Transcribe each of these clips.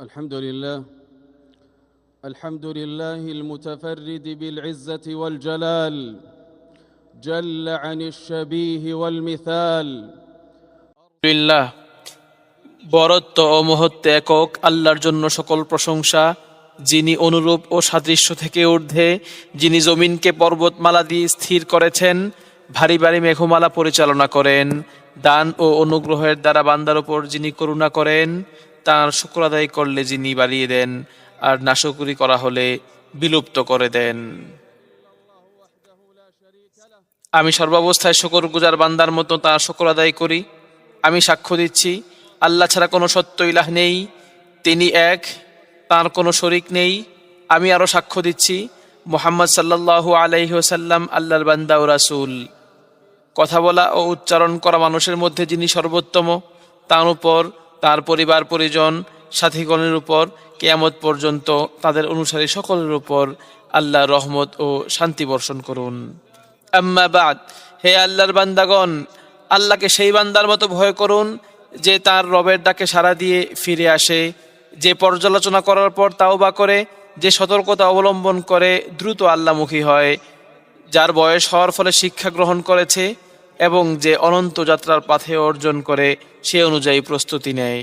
الحمد لله الحمد لله المتفرد بالعزة والجلال جل عن الشبيه والمثال আলহামদুলিল্লাহ বরত্ব ও মহত্ব একক আল্লাহর জন্য সকল প্রশংসা যিনি অনুরূপ ও সাদৃশ্য থেকে ঊর্ধ্বে যিনি জমিনকে পর্বতমালা দিয়ে স্থির করেছেন ভারী ভারী মেঘমালা পরিচালনা করেন দান ও অনুগ্রহের দ্বারা বান্দার উপর যিনি করুণা করেন তার শুক্র আদায় করলে যিনি বাড়িয়ে দেন, আর নাশকরি করা হলে বিলুপ্ত করে দেন। আমি সর্বাবস্থায় শকর গুজার বান্দার মতো তার শকর আদায় করি। আমি সাক্ষ্য দিচ্ছি, আল্লাহ ছাড়া কোনো সত্য ইলাহ নেই, তিনি এক, তার কোনো শরিক নেই। আমি আরও সাক্ষ্য দিচ্ছি, মোহাম্মদ সাল্লাল্লাহু আলাইহি ওসাল্লাম আল্লাহর বান্দা ও রাসূল। কথা বলা ও উচ্চারণ করা মানুষের মধ্যে যিনি সর্বোত্তম, তার উপর তার পরিবার পরিজন, সাথীগণের উপর কেয়ামত পর্যন্ত তাদের অনুসারী সকলের উপর আল্লাহ রহমত ও শান্তি বর্ষণ করুন। আম্মা বাদ, হে আল্লাহর বান্দাগণ, আল্লাহকে সেই বান্দার মতো ভয় করুন যে তার রবের ডাকে সাড়া দিয়ে ফিরে আসে। যে পর্যালোচনা করার পর তাও বা করে, যে সতর্কতা অবলম্বন করে দ্রুত আল্লামুখী হয়, যার বয়স হওয়ার ফলে শিক্ষা গ্রহণ করেছে এবং যে অনন্ত যাত্রার পাথে অর্জন করে সে অনুযায়ী প্রস্তুতি নেয়।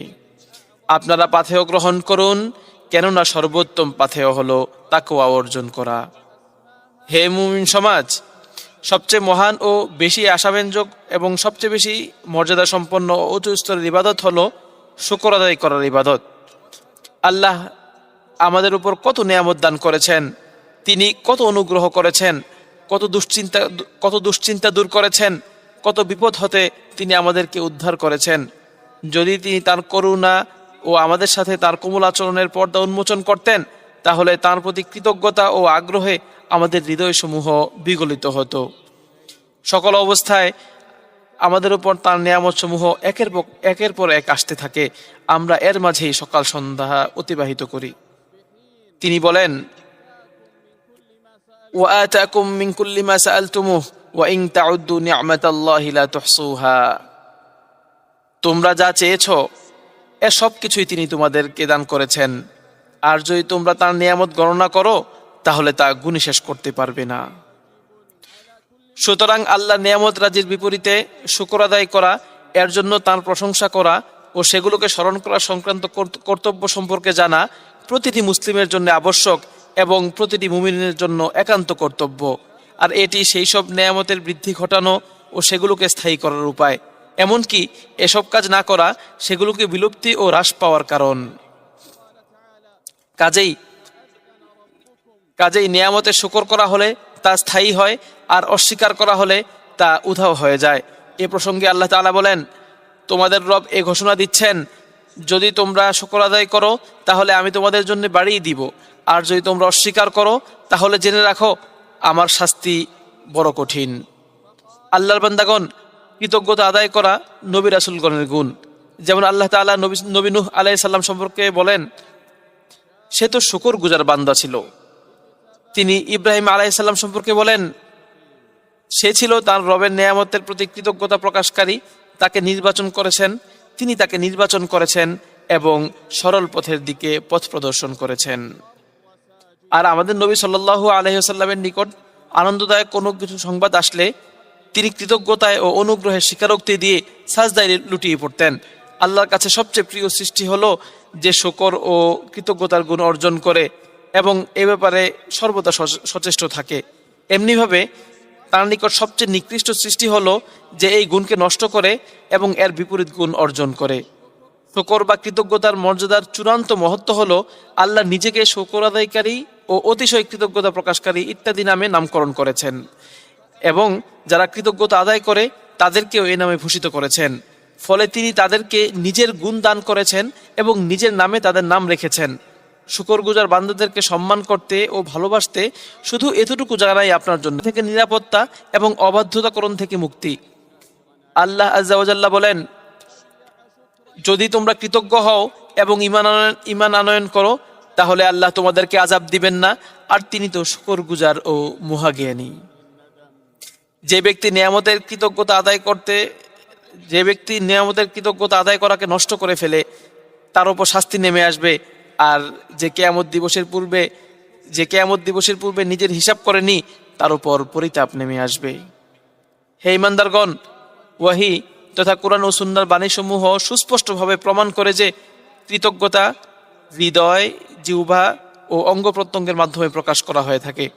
আপনারা পাথেয় গ্রহণ করুন, কেননা সর্বোত্তম পাথেয় হলো তাকুয়া অর্জন করা। হে মুমিন সমাজ, সবচেয়ে মহান ও বেশি আশাব্যঞ্জক এবং সবচেয়ে বেশি মর্যাদা সম্পন্ন ও উচ্চ স্তরের ইবাদত হলো শুকর আদায় করার ইবাদত। আল্লাহ আমাদের উপর কত নিয়ামত দান করেছেন, তিনি কত অনুগ্রহ করেছেন, কত দুশ্চিন্তা কত দুশ্চিন্তা দূর করেছেন কত বিপদ হতে তিনি আমাদেরকে উদ্ধার করেছেন। যদি তিনি তার করুণা ও আমাদের সাথে তার কোমল আচরণের পর্দা উন্মোচন করতেন, তাহলে তার প্রতি কৃতজ্ঞতা ও আগ্রহে আমাদের হৃদয়সমূহ বিগলিত হতো। সকল অবস্থায় আমাদের উপর তার নিয়ামতসমূহ একের একের পর এক আসতে থাকে। আমরা এর মাঝেই সকাল সন্ধ্যা অতিবাহিত করি। তিনি বলেন, ওয়া আতাকুম মিন কুল্লি তোমরা যা চেয়েছ, এ সব কিছুই তিনি তোমাদেরকে দান করেছেন। আর যদি তোমরা তার নিয়ামত গণনা করো, তাহলে তা গুণী শেষ করতে পারবে না। সুতরাং আল্লাহ নিয়ামত রাজির বিপরীতে শুকর আদায় করা, এর জন্য তার প্রশংসা করা ও সেগুলোকে স্মরণ করা সংক্রান্ত কর্তব্য সম্পর্কে জানা প্রতিটি মুসলিমের জন্য আবশ্যক এবং প্রতিটি মুমিনের জন্য একান্ত কর্তব্য। আর এটি সেই সব নেয়ামতের বৃদ্ধি ঘটানো ও সেগুলোকে স্থায়ী করার উপায়। এমনকি এসব কাজ না করা সেগুলোকে বিলুপ্তি ও হ্রাস পাওয়ার কারণ। কাজেই কাজেই নিয়ামতের শুকর করা হলে তা স্থায়ী হয় আর অস্বীকার করা হলে তা উধাও হয়ে যায়। এ প্রসঙ্গে আল্লাহ তাআলা বলেন, তোমাদের রব এ ঘোষণা দিচ্ছেন, যদি তোমরা শুকর আদায় করো, তাহলে আমি তোমাদের জন্য বাড়িয়ে দিব। আর যদি তোমরা অস্বীকার করো, তাহলে জেনে রাখো আমার শাস্তি বড় কঠিন। আল্লাহর বান্দাগণ কৃতজ্ঞতা আদায় করা নবী রাসুলগণের গুণ। যেমন আল্লাহ তাআলা নবী নবী নূহ আলাইহিস সালাম সম্পর্কে বলেন, সে তো শুকর গুজার বান্দা ছিল। তিনি ইব্রাহিম আলাইসাল্লাম সম্পর্কে বলেন, সে ছিল তার রবের নেয়ামতের প্রতি কৃতজ্ঞতা প্রকাশকারী, তাকে নির্বাচন করেছেন, তিনি তাকে নির্বাচন করেছেন এবং সরল পথের দিকে পথ প্রদর্শন করেছেন। আর আমাদের নবী সাল্লাল্লাহু আলহিহাল্লামের নিকট আনন্দদায়ক কোনো কিছু সংবাদ আসলে তিনি কৃতজ্ঞতায় ও অনুগ্রহের স্বীকারোক্তি দিয়ে সাজদায় লুটিয়ে পড়তেন। আল্লাহর কাছে সবচেয়ে প্রিয় সৃষ্টি হলো যে শকর ও কৃতজ্ঞতার গুণ অর্জন করে এবং এ ব্যাপারে সর্বদা সচেষ্ট থাকে। এমনিভাবে তার নিকট সবচেয়ে নিকৃষ্ট সৃষ্টি হলো যে এই গুণকে নষ্ট করে এবং এর বিপরীত গুণ অর্জন করে। শকর বা কৃতজ্ঞতার মর্যাদার চূড়ান্ত মহত্ব হলো আল্লাহ নিজেকে শকর আদায়কারী ও অতিশয় কৃতজ্ঞতা প্রকাশকারী ইত্যাদি নামে নামকরণ করেছেন এবং যারা কৃতজ্ঞতা আদায় করে, তাদেরকেও এই নামে ভূষিত করেছেন। ফলে তিনি তাদেরকে নিজের গুণ দান করেছেন এবং নিজের নামে তাদের নাম রেখেছেন। শুকরগুজার বান্ধবদেরকে সম্মান করতে ও ভালোবাসতে শুধু এতটুকু জানাই আপনার জন্য। থেকে নিরাপত্তা এবং অবাধ্যতাকরণ থেকে মুক্তি। আল্লাহ আজ্জাওয়াজাল্লাহ বলেন, যদি তোমরা কৃতজ্ঞ হও এবং ইমান ইমান আনয়ন করো তাহলে আল্লাহ তোমাদেরকে আজাব দিবেন না, আর তিনি তো শুকর গুজার ও মুহাজ্ঞানী। যে ব্যক্তি নিয়ামতের কৃতজ্ঞতা আদায় করতে, যে ব্যক্তি নিয়ামতের কৃতজ্ঞতা আদায় করাকে নষ্ট করে ফেলে, তার উপর শাস্তি নেমে আসবে, আর যে কেয়ামত দিবসের পূর্বে, যে কেয়ামত দিবসের পূর্বে নিজের হিসাব করেনি, তার উপর পরিতাপ নেমে আসবে। হে ইমানদারগণ, ওয়াহি তথা কোরআন ও সুন্নার বাণীসমূহ সুস্পষ্টভাবে প্রমাণ করে যে কৃতজ্ঞতা হৃদয়, জিহ্বা ও অঙ্গ প্রত্যঙ্গের মাধ্যমে প্রকাশ করা হয়ে থাকে।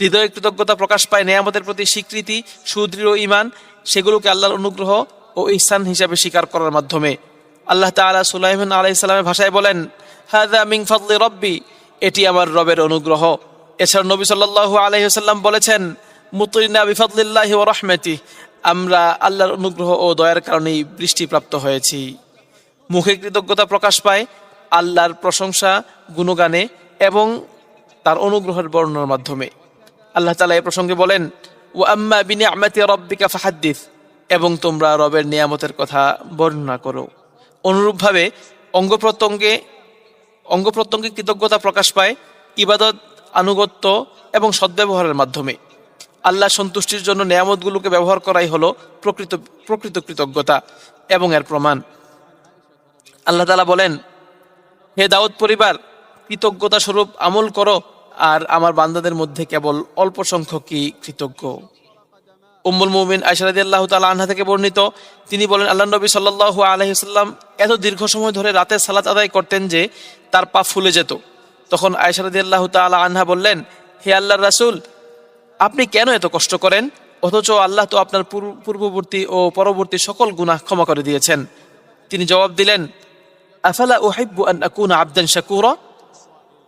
হৃদয়ে কৃতজ্ঞতা প্রকাশ পায় নেয়ামতের প্রতি স্বীকৃতি, সুদৃঢ় ইমান সেগুলোকে আল্লাহর অনুগ্রহ ও ইহসান হিসাবে স্বীকার করার মাধ্যমে। আল্লাহ তাআলা সুলাইমান আলাইসাল্লামের ভাষায় বলেন হাদা মিং ফাদলি রব্বি এটি আমার রবের অনুগ্রহ। এছাড়া নবী সাল্লাল্লাহু আলাইসাল্লাম বলেছেন, মুতরিনা বিফাদলিল্লাহি ও রহমেতি আমরা আল্লাহর অনুগ্রহ ও দয়ার কারণেই বৃষ্টিপ্রাপ্ত হয়েছি। মুখে কৃতজ্ঞতা প্রকাশ পায় আল্লাহর প্রশংসা, গুণগানে এবং তার অনুগ্রহের বর্ণনার মাধ্যমে। আল্লাহ তালা এ প্রসঙ্গে বলেন ও আম্মা বিনে আমাতি রব্বিকা ফাহাদ্দিস এবং তোমরা রবের নিয়ামতের কথা বর্ণনা করো। অনুরূপভাবে অঙ্গ প্রত্যঙ্গে অঙ্গ প্রত্যঙ্গে কৃতজ্ঞতা প্রকাশ পায় ইবাদত, আনুগত্য এবং সদ্ব্যবহারের মাধ্যমে। আল্লাহ সন্তুষ্টির জন্য নিয়ামতগুলোকে ব্যবহার করাই হলো প্রকৃত প্রকৃত কৃতজ্ঞতা এবং এর প্রমাণ। আল্লাহ তালা বলেন হে দাউদ পরিবার কৃতজ্ঞতা স্বরূপ আমল করো, আর আমার বান্দাদের মধ্যে কেবল অল্প সংখ্যকই কৃতজ্ঞ। উম্মুল মুমিন আয়সারাদি আল্লাহ তালা আনহা থেকে বর্ণিত, তিনি বলেন আল্লাহ নবী সাল্লাহ আলহিসাল্লাম এত দীর্ঘ সময় ধরে রাতে সালাত আদায় করতেন যে তার পা ফুলে যেত। তখন আয়সারাদি আল্লাহ তালা আনহা বললেন, হে আল্লাহ রাসুল, আপনি কেন এত কষ্ট করেন? অথচ আল্লাহ তো আপনার পূর্ব- পূর্ববর্তী ও পরবর্তী সকল গুনাহ ক্ষমা করে দিয়েছেন। তিনি জবাব দিলেন আফালা ওহাইব্বু আন আকুনা আবদান শাকুরা?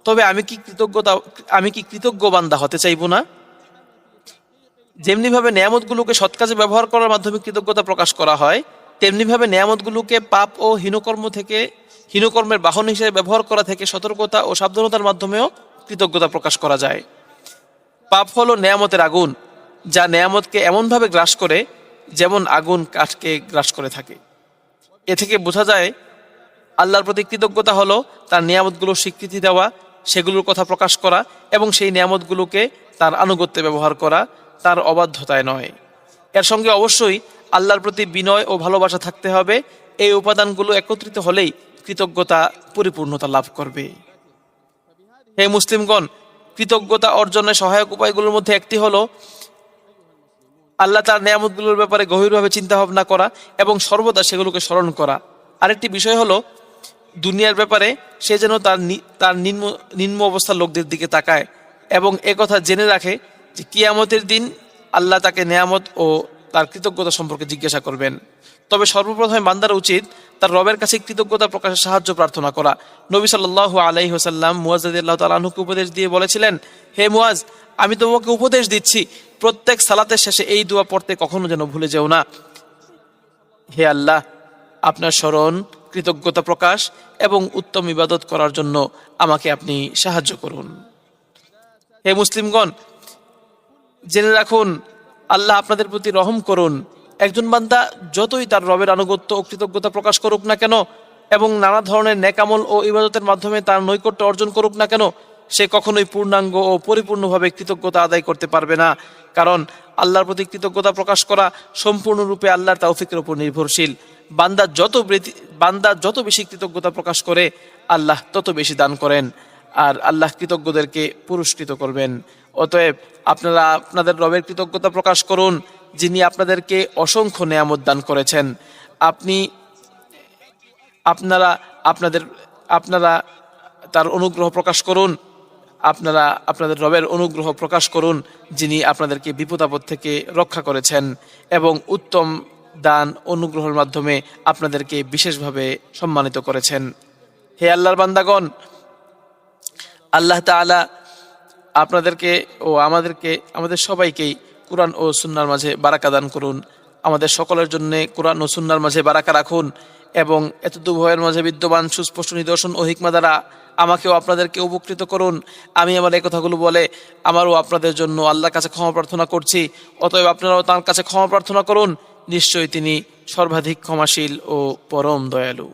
তবে আমি কি কৃতজ্ঞতা, আমি কি কৃতজ্ঞ বান্দা হতে চাইব না? যেমনিভাবে নিয়ামতগুলোকে সৎ কাজে ব্যবহার করার মাধ্যমে কৃতজ্ঞতা প্রকাশ করা হয়, তেমনিভাবে নিয়ামতগুলোকে পাপ ও হীনকর্ম থেকে, হীনকর্মের বাহন হিসেবে ব্যবহার করা থেকে সতর্কতা ও সাবধানতার মাধ্যমেও কৃতজ্ঞতা প্রকাশ করা যায়। পাপ হলো নেয়ামতের আগুন, যা নেয়ামতকে এমনভাবে গ্রাস করে, যেমন আগুন কাঠকে গ্রাস করে থাকে। এ থেকে বোঝা যায় আল্লাহর প্রতি কৃতজ্ঞতা হলো তার নিয়ামতগুলোর স্বীকৃতি দেওয়া, সেগুলোর কথা প্রকাশ করা এবং সেই নিয়ামতগুলোকে তার আনুগত্যে ব্যবহার করা তার অবাধ্যতায় নয়। এর সঙ্গে অবশ্যই আল্লাহর প্রতি বিনয় ও ভালোবাসা থাকতে হবে। এই উপাদানগুলো একত্রিত হলেই কৃতজ্ঞতা, পরিপূর্ণতা লাভ করবে। হে মুসলিমগণ, কৃতজ্ঞতা অর্জনের সহায়ক উপায়গুলোর মধ্যে একটি হলো আল্লাহ তার নিয়ামতগুলোর ব্যাপারে গভীরভাবে চিন্তা ভাবনা করা এবং সর্বদা সেগুলোকে স্মরণ করা। আরেকটি বিষয় হলো দুনিয়ার ব্যাপারে সে যেন তার তার নিম্ন নিম্ন অবস্থার লোকদের দিকে তাকায় এবং একথা জেনে রাখে যে কিয়ামতের দিন আল্লাহ তাকে নেয়ামত ও তার কৃতজ্ঞতা সম্পর্কে জিজ্ঞাসা করবেন। তবে সর্বপ্রথমে বান্দার উচিত তার রবের কাছে কৃতজ্ঞতা প্রকাশের সাহায্য প্রার্থনা করা। নবী সাল্লাহ আলাইহি হোসাল্লাম মুয়াজ আল্লাহ তালাহুকে উপদেশ দিয়ে বলেছিলেন, হে মুয়াজ আমি তোমাকে উপদেশ দিচ্ছি, প্রত্যেক সালাতের শেষে এই দোয়া পড়তে কখনো যেন ভুলে যেও না। হে আল্লাহ, আপনার স্মরণ কৃতজ্ঞতা প্রকাশ এবং উত্তম ইবাদত করার জন্য আমাকে আপনি সাহায্য করুন। হে মুসলিমগণ, জেনে রাখুন, আল্লাহ আপনাদের প্রতি রহম করুন। একজন বান্দা যতই তার রবের আনুগত্য ও কৃতজ্ঞতা প্রকাশ করুক না কেন এবং নানা ধরনের নেকামল ও ইবাদতের মাধ্যমে তার নৈকট্য অর্জন করুক না কেন সে কখনোই পূর্ণাঙ্গ ও পরিপূর্ণভাবে কৃতজ্ঞতা আদায় করতে পারবে না। কারণ আল্লাহর প্রতি কৃতজ্ঞতা প্রকাশ করা সম্পূর্ণরূপে আল্লাহর তৌফিকের উপর নির্ভরশীল। বান্দা যত বান্দা যত বেশি কৃতজ্ঞতা প্রকাশ করে, আল্লাহ তত বেশি দান করেন। আর আল্লাহ কৃতজ্ঞদেরকে পুরস্কৃত করবেন। অতএব আপনারা আপনাদের রবের কৃতজ্ঞতা প্রকাশ করুন, যিনি আপনাদেরকে অসংখ্য নেয়ামত দান করেছেন। আপনি, আপনারা, আপনাদের, আপনারা তার অনুগ্রহ প্রকাশ করুন। আপনারা, আপনাদের রবের অনুগ্রহ প্রকাশ করুন, যিনি আপনাদেরকে বিপদ আপদ থেকে রক্ষা করেছেন এবং উত্তম দান অনুগ্রহের মাধ্যমে আপনাদেরকে বিশেষভাবে সম্মানিত করেছেন। হে আল্লাহর বান্দাগণ, আল্লাহ তাআলা আপনাদেরকে ও আমাদেরকে, আমাদের সবাইকেই কোরআন ও সুন্নার মাঝে বারাকা দান করুন। আমাদের সকলের জন্য কোরআন ও সুন্নার মাঝে বারাকা রাখুন। এবং এত দুভয়ের মাঝে বিদ্যমান সুস্পষ্ট নিদর্শন ও হিকমা দ্বারা আমাকেও আপনাদেরকে উপকৃত করুন। আমি আমার এই কথাগুলো বলে আমারও আপনাদের জন্য আল্লাহর কাছে ক্ষমা প্রার্থনা করছি। অতএব আপনারাও তার কাছে ক্ষমা প্রার্থনা করুন। নিশ্চয়ই তিনি সর্বাধিক ক্ষমাশীল ও পরম দয়ালু।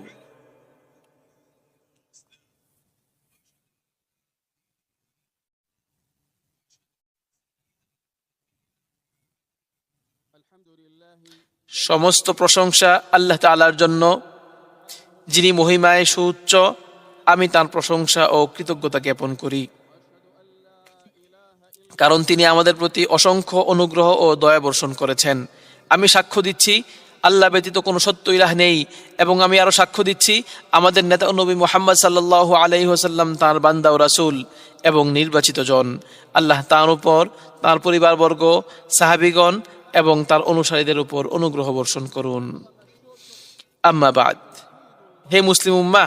সমস্ত প্রশংসা আল্লাহ তালার জন্য। যিনি মহিমায় সুউচ্চ, আমি তার প্রশংসা ও কৃতজ্ঞতা জ্ঞাপন করি। কারণ তিনি আমাদের প্রতি অসংখ্য অনুগ্রহ ও দয়া বর্ষণ করেছেন। আমি সাক্ষ্য দিচ্ছি, আল্লাহ ব্যতীত কোনো সত্য ইলাহ নেই এবং আমি আরও সাক্ষ্য দিচ্ছি, আমাদের নেতা নবী মোহাম্মদ সাল্লাহ আলাইহি ওসাল্লাম তাঁর বান্দা ও রাসুল এবং নির্বাচিত জন। আল্লাহ তাঁর উপর, তাঁর পরিবারবর্গ, সাহাবিগণ এবং তার অনুসারীদের উপর অনুগ্রহ বর্ষণ করুন। আম্মাবাদ হে মুসলিম উম্মা,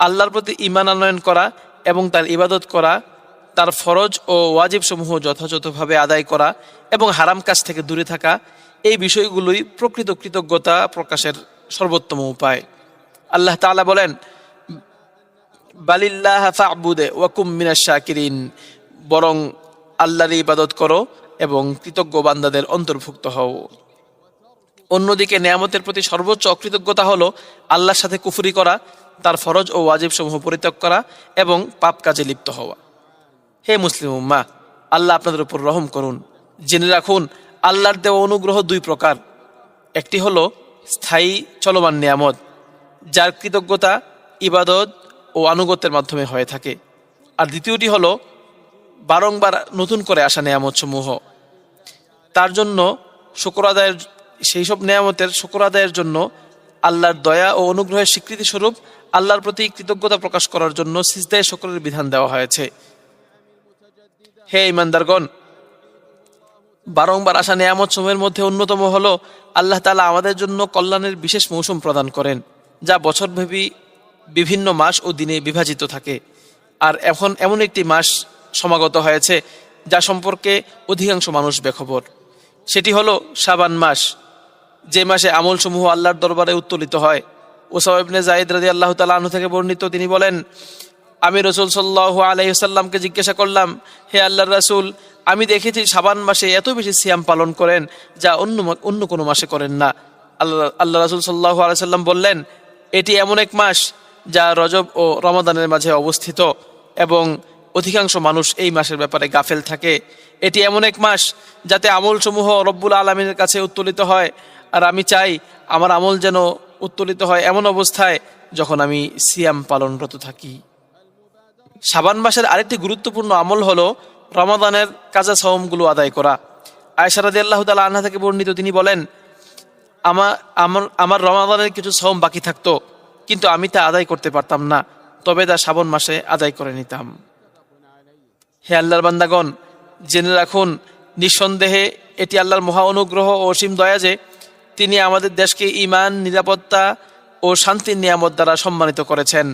আল্লাহর প্রতি ইমান আনয়ন করা এবং তার ইবাদত করা, তার ফরজ ও ওয়াজিব সমূহ যথাযথভাবে আদায় করা এবং হারাম কাজ থেকে দূরে থাকা, এই বিষয়গুলোই প্রকৃত কৃতজ্ঞতা প্রকাশের সর্বোত্তম উপায়। আল্লাহ তাআলা বলেন, বালিল্লাহ ফাবুদে ওয়াকুম মিনাশ শাকিরিন, বরং আল্লাহর ইবাদত করো এবং কৃতজ্ঞ বান্দাদের অন্তর্ভুক্ত হও। অন্যদিকে নেয়ামতের প্রতি সর্বোচ্চ অকৃতজ্ঞতা হলো আল্লাহর সাথে কুফরি করা, তার ফরজ ও ওয়াজিব সমূহ পরিত্যাগ করা এবং পাপ কাজে লিপ্ত হওয়া। হে মুসলিম উম্মা আল্লাহ আপনাদের উপর রহম করুন। জেনে রাখুন, আল্লাহর দেওয়া অনুগ্রহ দুই প্রকার। একটি হলো স্থায়ী চলমান নিয়ামত, যার কৃতজ্ঞতা ইবাদত ও আনুগত্যের মাধ্যমে হয়ে থাকে। আর দ্বিতীয়টি হলো বারংবার নতুন করে আসা নিয়ামত সমূহ তার জন্য শুকর আদায়ের, সেই সব নেয়ামতের শুকর আদায়ের জন্য আল্লাহর দয়া ও অনুগ্রহের স্বীকৃতি স্বরূপ আল্লাহর প্রতি কৃতজ্ঞতা প্রকাশ করার জন্য সিজদায় শুকরের বিধান দেওয়া হয়েছে। হে ইমানদারগণ বারংবার আসা নেয়ামত সময়ের মধ্যে অন্যতম হল আল্লাহ তালা আমাদের জন্য কল্যাণের বিশেষ মৌসুম প্রদান করেন, যা বছরব্যাপী বিভিন্ন মাস ও দিনে বিভাজিত থাকে। আর এখন এমন একটি মাস সমাগত হয়েছে, যা সম্পর্কে অধিকাংশ মানুষ বেখবর। সেটি হলো শাবান মাস। যে মাসে আমলসমূহ আল্লাহর দরবারে উত্তোলিত হয়। ওসাইবনে জাহিদ রাজি আল্লাহ তালা থেকে বর্ণিত তিনি বলেন, আমি রসুল সাল্লাহ আলাইসাল্লামকে জিজ্ঞাসা করলাম, হে আল্লাহর রাসুল, আমি দেখেছি সাবান মাসে এত বেশি সিয়াম পালন করেন যা অন্য অন্য কোনো মাসে করেন না। আল্লাহ আল্লাহ রাসুল সাল্লাহ আলাইসাল্লাম বললেন, এটি এমন এক মাস যা রজব ও রমাদানের মাঝে অবস্থিত এবং অধিকাংশ মানুষ এই মাসের ব্যাপারে গাফেল থাকে। এটি এমন এক মাস যাতে আমলসমূহ রব্বুল আলমিনের কাছে উত্তোলিত হয়। আর আমি চাই আমার আমল যেন উত্তোলিত হয় এমন অবস্থায় যখন আমি সিয়াম পালনরত থাকি। শাবান মাসের আরেকটি গুরুত্বপূর্ণ আমল হলো রমাদানের কাজা সওমগুলো আদায় করা। আয়সারাদি আল্লাহ তালা আনহা থেকে বর্ণিত তিনি বলেন আমার আমার আমার রমাদানের কিছু সওম বাকি থাকতো, কিন্তু আমি তা আদায় করতে পারতাম না, তবে তা শ্রাবণ মাসে আদায় করে নিতাম। হে আল্লাহর বান্দাগণ জেনে রাখুন, নিঃসন্দেহে এটি আল্লাহর মহা অনুগ্রহ ও অসীম দয়া যে তিনি আমাদের দেশকে ইমান নিরাপত্তা ও শান্তির নিয়ামত দ্বারা সম্মানিত করেছেন।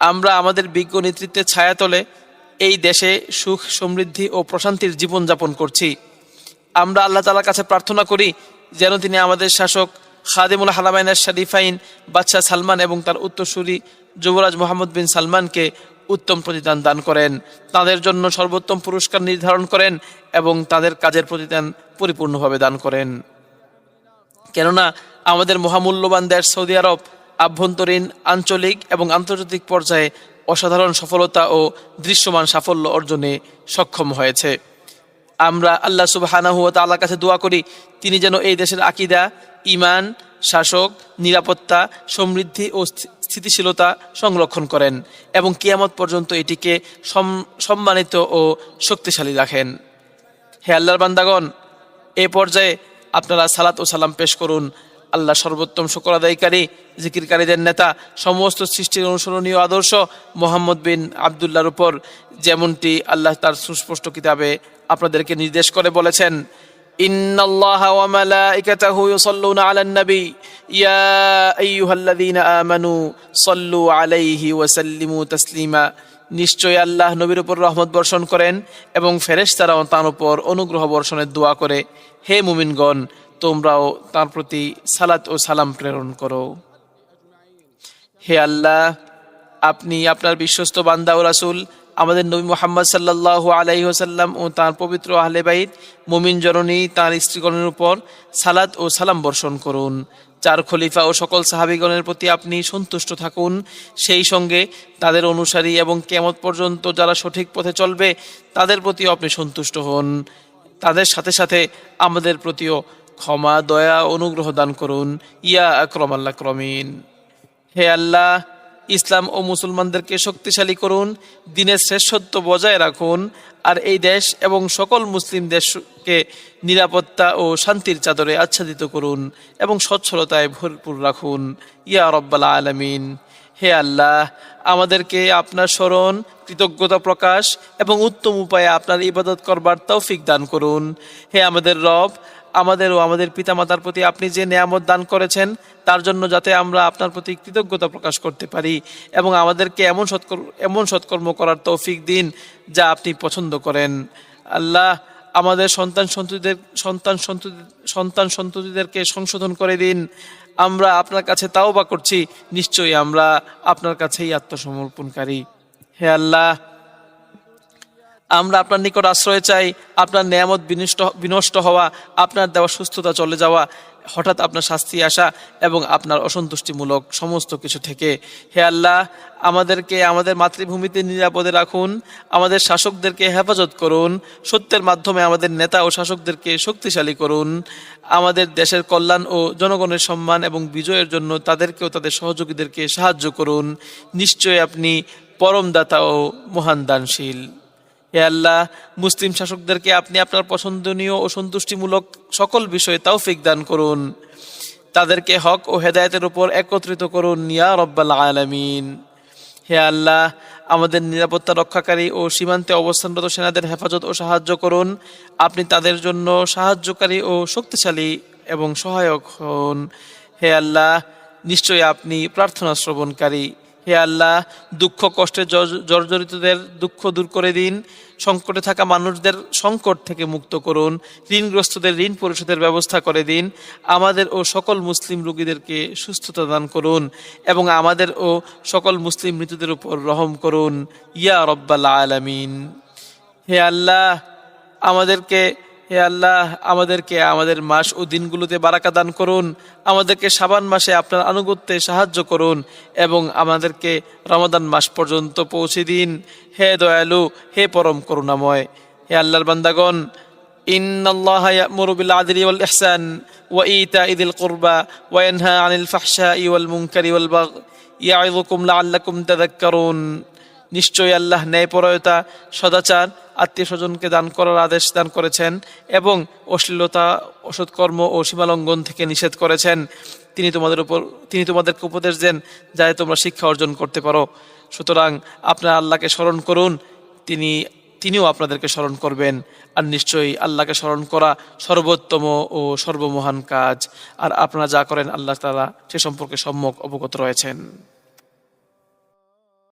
আমরা আমাদের বিজ্ঞ নেতৃত্বের ছায়াতলে এই দেশে সুখ, সমৃদ্ধি ও প্রশান্তির জীবনযাপন করছি। আমরা আল্লাহ তালার কাছে প্রার্থনা করি যেন তিনি আমাদের শাসক খাদিমুল হারামাইনার শরীফাইন বাদশাহ সালমান এবং তার উত্তরসূরি যুবরাজ মোহাম্মদ বিন সালমানকে উত্তম প্রতিদান দান করেন। তাদের জন্য সর্বোত্তম পুরস্কার নির্ধারণ করেন এবং তাদের কাজের প্রতিদান পরিপূর্ণভাবে দান করেন। কেননা, আমাদের মহামূল্যবান দেশ সৌদি আরব আভ্যন্তরীণ, আঞ্চলিক এবং আন্তর্জাতিক পর্যায়ে অসাধারণ সফলতা ও দৃশ্যমান সাফল্য অর্জনে সক্ষম হয়েছে। আমরা আল্লাহ সুবাহানাহু তাল্লাহ কাছে দোয়া করি, তিনি যেন এই দেশের আকিদা ইমান শাসক, নিরাপত্তা, সমৃদ্ধি ও স্থিতিশীলতা সংরক্ষণ করেন এবং কিয়ামত পর্যন্ত এটিকে সম- সম্মানিত ও শক্তিশালী রাখেন। হে আল্লাহর বান্দাগণ, এ পর্যায়ে আপনারা সালাত ও সালাম পেশ করুন। আল্লাহ সর্বোত্তম শুকর আদায়কারী জিকিরকারীদের নেতা, সমস্ত সৃষ্টির অনুসরণীয় আদর্শ মোহাম্মদ বিন আবদুল্লাহর উপর, যেমনটি আল্লাহ তার সুস্পষ্ট কিতাবে আপনাদেরকে নির্দেশ করে বলেছেন। إن الله وملائكته يصلون على النبي يا أيها الذين آمنوا صلوا عليه وسلموا تسليما নিশ্চয় আল্লাহ নবীর উপর রহমত বর্ষণ করেন এবং ফেরেশতারাও তার উপর অনুগ্রহ বর্ষণের দোয়া করে হে মুমিনগণ তোমরাও তার প্রতি সালাত ও সালাম প্রেরণ করো হে আল্লাহ আপনি আপনার বিশ্বস্ত বান্দা ও রাসুল আমাদের নবী মোহাম্মদ সাল্লাহ আলাইহি ওসাল্লাম ও তাঁর পবিত্র আহলে মুমিন জননী তাঁর স্ত্রীগণের উপর সালাদ ও সালাম বর্ষণ করুন। চার খলিফা ও সকল সাহাবিগণের প্রতি আপনি সন্তুষ্ট থাকুন। সেই সঙ্গে তাদের অনুসারী এবং কেমত পর্যন্ত যারা সঠিক পথে চলবে, তাদের প্রতিও আপনি সন্তুষ্ট হন। তাদের সাথে সাথে আমাদের প্রতিও ক্ষমা, দয়া, অনুগ্রহ দান করুন। ইয়া আকরম আল্লাহ ক্রমিন হে আল্লাহ ইসলাম ও মুসলমানদেরকে শক্তিশালী করুন, দিনের শ্রেষ্ঠত্ব বজায় রাখুন, আর এই দেশ এবং সকল মুসলিম দেশকে নিরাপত্তা ও শান্তির চাদরে আচ্ছাদিত করুন এবং সচ্ছলতায় ভরপুর রাখুন। ইয়া রব্বাল আলমিন। হে আল্লাহ, আমাদেরকে আপনার স্মরণ, কৃতজ্ঞতা প্রকাশ এবং উত্তম উপায়ে আপনার ইবাদত করবার তৌফিক দান করুন। হে আমাদের রব আমাদের ও আমাদের পিতামাতার প্রতি আপনি যে নেয়ামত দান করেছেন, তার জন্য যাতে আমরা আপনার প্রতি কৃতজ্ঞতা প্রকাশ করতে পারি এবং আমাদেরকে এমন সৎকর, এমন সৎকর্ম করার তৌফিক দিন যা আপনি পছন্দ করেন। আল্লাহ আমাদের সন্তান সন্ততিদের, সন্তান সন্ততি, সন্তান সন্ততিদেরকে সংশোধন করে দিন। আমরা আপনার কাছে তাও বা করছি, নিশ্চয়ই আমরা আপনার কাছেই আত্মসমর্পণকারী। হে আল্লাহ আমরা আপনার নিকট আশ্রয় চাই, আপনার নেয়ামত বিনষ্ট বিনষ্ট হওয়া, আপনার দেওয়া সুস্থতা চলে যাওয়া, হঠাৎ আপনার শাস্তি আসা এবং আপনার অসন্তুষ্টিমূলক সমস্ত কিছু থেকে। হে আল্লাহ, আমাদেরকে, আমাদের মাতৃভূমিতে নিরাপদে রাখুন, আমাদের শাসকদেরকে হেফাজত করুন, সত্যের মাধ্যমে আমাদের নেতা ও শাসকদেরকে শক্তিশালী করুন। আমাদের দেশের কল্যাণ ও জনগণের সম্মান এবং বিজয়ের জন্য তাদেরকেও তাদের সহযোগীদেরকে সাহায্য করুন। নিশ্চয়ই আপনি পরমদাতা ও মহান দানশীল। হে আল্লাহ, মুসলিম শাসকদেরকে আপনি আপনার পছন্দনীয় ও সন্তুষ্টিমূলক সকল বিষয়ে তৌফিক দান করুন। তাদেরকে হক ও হেদায়েতের উপর একত্রিত করুন, ইয়া রব্বাল আলামিন। হে আল্লাহ, আমাদের নিরাপত্তা রক্ষাকারী ও সীমান্তে অবস্থানরত সেনাদের হেফাজত ও সাহায্য করুন। আপনি তাদের জন্য সাহায্যকারী ও শক্তিশালী এবং সহায়ক হন। হে আল্লাহ, নিশ্চয়ই আপনি প্রার্থনা শ্রবণকারী। হে আল্লাহ, দুঃখ কষ্টে জর্জরিতদের দুঃখ দূর করে দিন। সংকটে থাকা মানুষদের সংকট থেকে মুক্ত করুন। ঋণগ্রস্তদের ঋণ পরিশোধের ব্যবস্থা করে দিন। আমাদের ও সকল মুসলিম রোগীদেরকে সুস্থতা দান করুন এবং আমাদের ও সকল মুসলিম মৃতদের উপর রহম করুন। ইয়া রব্বাল আলামিন। হে আল্লাহ, আমাদেরকে হে আল্লাহ আমাদেরকে আমাদের মাস ও দিনগুলোতে বারাকা দান করুন আমাদেরকে সাবান মাসে আপনার আনুগত্যে সাহায্য করুন এবং আমাদেরকে রমাদান মাস পর্যন্ত পৌঁছে দিন হে দয়ালু হে পরম করুণাময় হে আল্লাহর বান্দাগণ إن الله يأمر بالعدل والإحسان وإيتاء ذي القربى وينهى عن الفحشاء والمنكر والبغي يعظكم لعلكم تذكرون নিশ্চয়ই আল্লাহ ন্যায়পরায়তা সদাচার আত্মীয় স্বজনকে দান করার আদেশ দান করেছেন এবং অশ্লীলতা, অসৎকর্ম ও সীমালঙ্ঘন থেকে নিষেধ করেছেন। তিনি তোমাদের উপর, তিনি তোমাদেরকে উপদেশ দেন যাতে তোমরা শিক্ষা অর্জন করতে পারো। সুতরাং আপনারা আল্লাহকে স্মরণ করুন, তিনি, তিনিও আপনাদেরকে স্মরণ করবেন। আর নিশ্চয়ই আল্লাহকে স্মরণ করা সর্বোত্তম ও সর্বমহান কাজ। আর আপনারা যা করেন, আল্লাহ তালা সে সম্পর্কে সম্যক অবগত রয়েছেন।